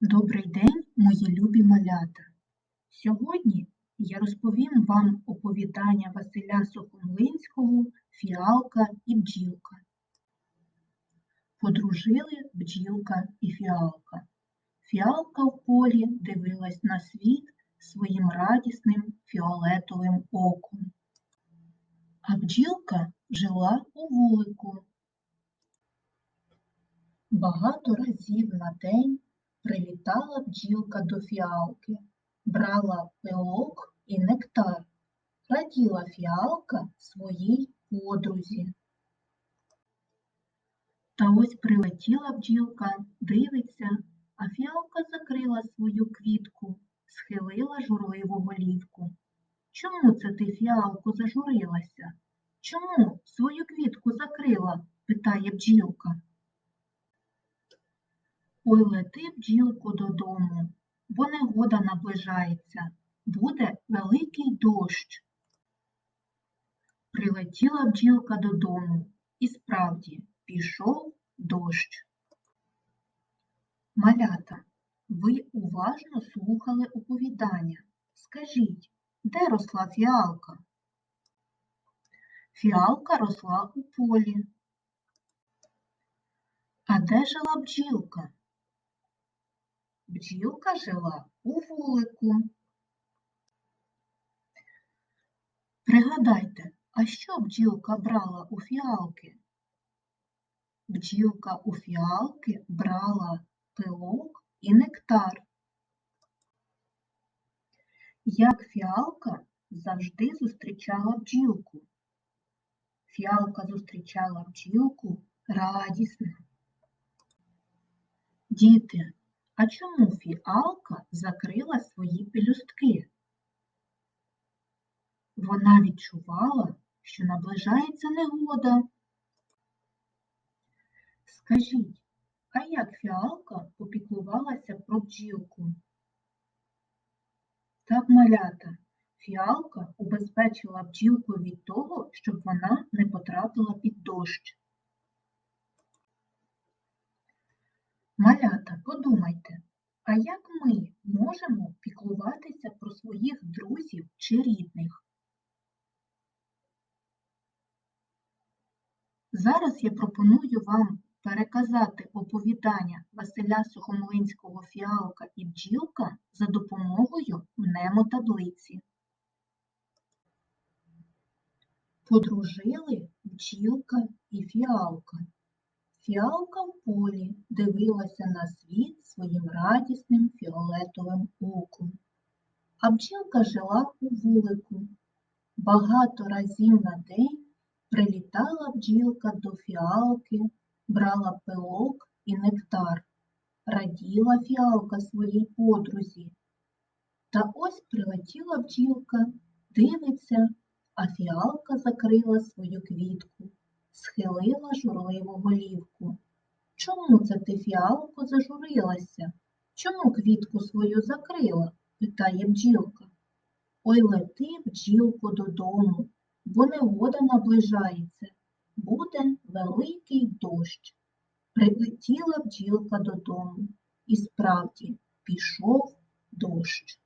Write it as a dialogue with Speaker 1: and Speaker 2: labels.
Speaker 1: Добрий день, мої любі малята! Сьогодні я розповім вам оповідання Василя Сухомлинського «Фіалка і бджілка». Подружили бджілка і фіалка. Фіалка в полі дивилась на світ своїм радісним фіолетовим оком. А бджілка жила у вулику. Багато разів на день прилітала бджілка до фіалки, брала пилок і нектар, раділа фіалка своїй подрузі. Та ось прилетіла бджілка, дивиться, а фіалка закрила свою квітку, схилила журливу голівку. Чому це ти, фіалко, зажурилася? Чому свою квітку закрила? питає бджілка. Ой лети, бджілко, додому, бо негода наближається, буде великий дощ. Прилетіла бджілка додому, і справді пішов дощ. Малята, ви уважно слухали оповідання. Скажіть, де росла фіалка? Фіалка росла у полі. А де жила бджілка? Бджілка жила у вулику. Пригадайте, а що бджілка брала у фіалки? Бджілка у фіалки брала пилок і нектар. Як фіалка завжди зустрічала бджілку. Фіалка зустрічала бджілку радісно. Діти, а чому фіалка закрила свої пелюстки? Вона відчувала, що наближається негода. Скажіть, а як фіалка попіклувалася про бджілку? Так, малята, фіалка убезпечила бджілку від того, щоб вона не потрапила під дощ. Малята, подумайте, а як ми можемо піклуватися про своїх друзів чи рідних? Зараз я пропоную вам переказати оповідання Василя Сухомлинського «Фіалка і бджілка» за допомогою мнемотаблиці. Подружили бджілка і фіалка. Фіалка в полі дивилася на світ своїм радісним фіолетовим оком, а бджілка жила у вулику. Багато разів на день прилітала бджілка до фіалки, брала пилок і нектар, раділа фіалка своїй подрузі. Та ось прилетіла бджілка, дивиться, а фіалка закрила свою квітку схилила журливу голівку. Чому це ти, фіалко, зажурилася? Чому квітку свою закрила? питає бджілка. Ой лети, бджілко, додому, бо негода наближається. Буде великий дощ. Прилетіла бджілка додому, і справді пішов дощ.